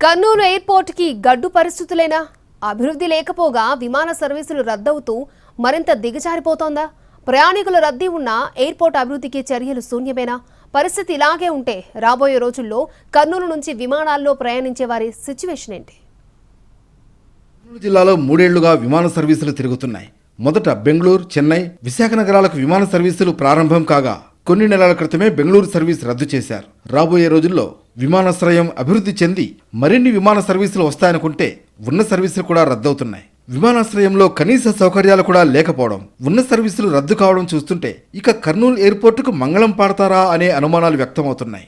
కర్నూలు ఎయిర్పోర్ట్కి గడ్డు పరిస్థితులేనా అభివృద్ధి లేకపోగా విమాన సర్వీసులు రద్దవుతూ మరింత దిగజారిపోతోందా? ప్రయాణికుల రద్దీ ఉన్న ఎయిర్పోర్ట్ అభివృద్ధికి చర్యలు శూన్యమేనా? పరిస్థితి ఇలాగే ఉంటే రాబోయే రోజుల్లో కర్నూలు నుంచి విమానాల్లో ప్రయాణించే వారి సిచ్యువేషన్ ఏంటి? కర్నూలు జిల్లాలో మూడేళ్ళుగా విమాన సర్వీసులు తిరుగుతున్నాయి. మొదట బెంగళూరు చెన్నై విశాఖ నగరాలకు విమాన సర్వీసులు ప్రారంభం కాగా కొన్ని నెలల క్రితమే బెంగళూరు సర్వీస్ రద్దు చేశారు. రాబోయే రోజుల్లో విమానాశ్రయం అభివృద్ధి చెంది మరిన్ని విమాన సర్వీసులు వస్తాయనుకుంటే ఉన్న సర్వీసులు కూడా రద్దవుతున్నాయి. విమానాశ్రయంలో కనీస సౌకర్యాలు కూడా లేకపోవడం ఉన్న సర్వీసులు రద్దు కావడం చూస్తుంటే ఇక కర్నూలు ఎయిర్పోర్టుకు మంగళం పాడతారా అనే అనుమానాలు వ్యక్తమవుతున్నాయి.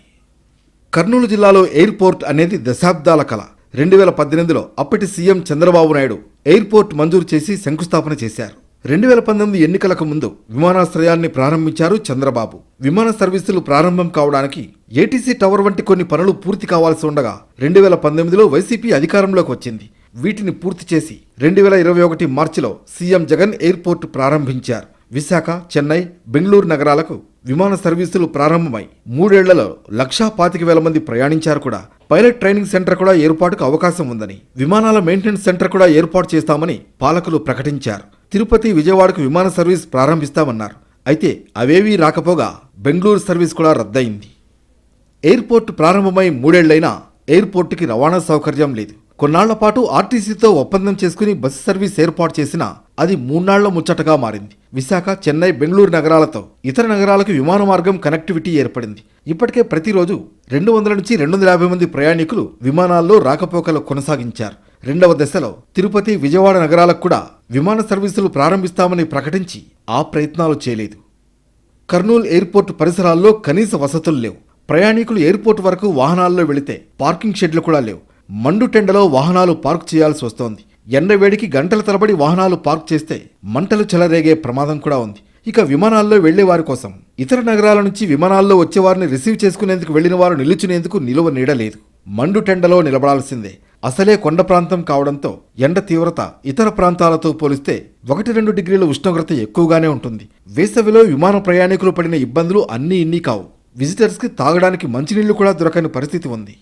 కర్నూలు జిల్లాలో ఎయిర్పోర్ట్ అనేది దశాబ్దాల కళ రెండు వేల పద్దెనిమిదిలో అప్పటి సీఎం చంద్రబాబు నాయుడు ఎయిర్పోర్ట్ మంజూరు చేసి శంకుస్థాపన చేశారు. రెండు వేల పంతొమ్మిది ఎన్నికలకు ముందు విమానాశ్రయాన్ని ప్రారంభించారు చంద్రబాబు. విమాన సర్వీసులు ప్రారంభం కావడానికి ఏటీసీ టవర్ వంటి కొన్ని పనులు పూర్తి కావాల్సి ఉండగా రెండు వేల పంతొమ్మిదిలో వైసీపీ అధికారంలోకి వచ్చింది. వీటిని పూర్తి చేసి రెండు వేల ఇరవై ఒకటి మార్చిలో సీఎం జగన్ ఎయిర్పోర్ట్ ప్రారంభించారు. విశాఖ చెన్నై బెంగళూరు నగరాలకు విమాన సర్వీసులు ప్రారంభమై మూడేళ్ళలో లక్షా పాతిక వేల మంది ప్రయాణించారు కూడా. పైలట్ ట్రైనింగ్ సెంటర్ కూడా ఏర్పాటుకు అవకాశం ఉందని విమానాల మెయింటెనెన్స్ సెంటర్ కూడా ఏర్పాటు చేస్తామని పాలకులు ప్రకటించారు. తిరుపతి విజయవాడకు విమాన సర్వీస్ ప్రారంభిస్తామన్నారు. అయితే అవేవీ రాకపోగా బెంగళూరు సర్వీస్ కూడా రద్దయింది. ఎయిర్పోర్ట్ ప్రారంభమై మూడేళ్ళైనా ఎయిర్పోర్టుకి రవాణా సౌకర్యం లేదు. కొన్నాళ్ళ పాటు ఆర్టీసీతో ఒప్పందం చేసుకుని బస్సు సర్వీస్ ఏర్పాటు చేసినా అది మూన్నాళ్ళ ముచ్చటగా మారింది. విశాఖ చెన్నై బెంగళూరు నగరాలతో ఇతర నగరాలకు విమాన మార్గం కనెక్టివిటీ ఏర్పడింది. ఇప్పటికే ప్రతిరోజు రెండు వందల నుంచి రెండు వందల యాభై మంది ప్రయాణికులు విమానాల్లో రాకపోకలు కొనసాగించారు. రెండవ దశలో తిరుపతి విజయవాడ నగరాలకు కూడా విమాన సర్వీసులు ప్రారంభిస్తామని ప్రకటించి ఆ ప్రయత్నాలు చేయలేదు. కర్నూలు ఎయిర్పోర్ట్ పరిసరాల్లో కనీస వసతులు లేవు. ప్రయాణికులు ఎయిర్పోర్ట్ వరకు వాహనాల్లో వెళితే పార్కింగ్ షెడ్లు కూడా లేవు. మండు టెండలో వాహనాలు పార్క్ చేయాల్సి వస్తోంది. ఎండవేడికి గంటల తరబడి వాహనాలు పార్క్ చేస్తే మంటలు చెలరేగే ప్రమాదం కూడా ఉంది. ఇక విమానాల్లో వెళ్ళే వారి కోసం ఇతర నగరాల నుంచి విమానాల్లో వచ్చేవారిని రిసీవ్ చేసుకునేందుకు వెళ్ళిన వారు నిలుచునేందుకు నిలువ నీడలేదు మండు టెండలో నిలబడాల్సిందే. అసలే కొండ ప్రాంతం కావడంతో ఎండ తీవ్రత ఇతర ప్రాంతాలతో పోలిస్తే ఒకటి రెండు డిగ్రీల ఉష్ణోగ్రత ఎక్కువగానే ఉంటుంది. వేసవిలో విమాన ప్రయాణికులు పడిన ఇబ్బందులు అన్నీ ఇన్ని కావు. విజిటర్స్కి తాగడానికి మంచినీళ్ళు కూడా దొరకని పరిస్థితి ఉంది.